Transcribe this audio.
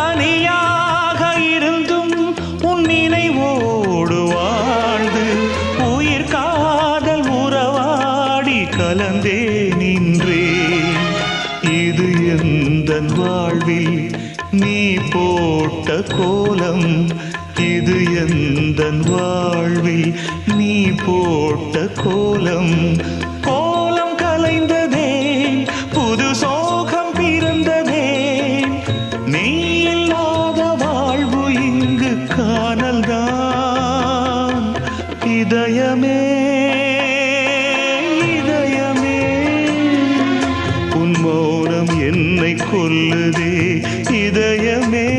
தனியாக இருந்தும் உன் நினைவோடு வாழ்ந்து உயிர் காதல் உறவாடி கலந்தே நின்றே இது எந்த வாழ்வில் நீ போட்ட கோலம்? இது எந்த வாழ்வில் நீ போட்ட கோலம்? இதயமே இதயமே. உன் மௌனம் என்னை கொல்லுதே இதயமே.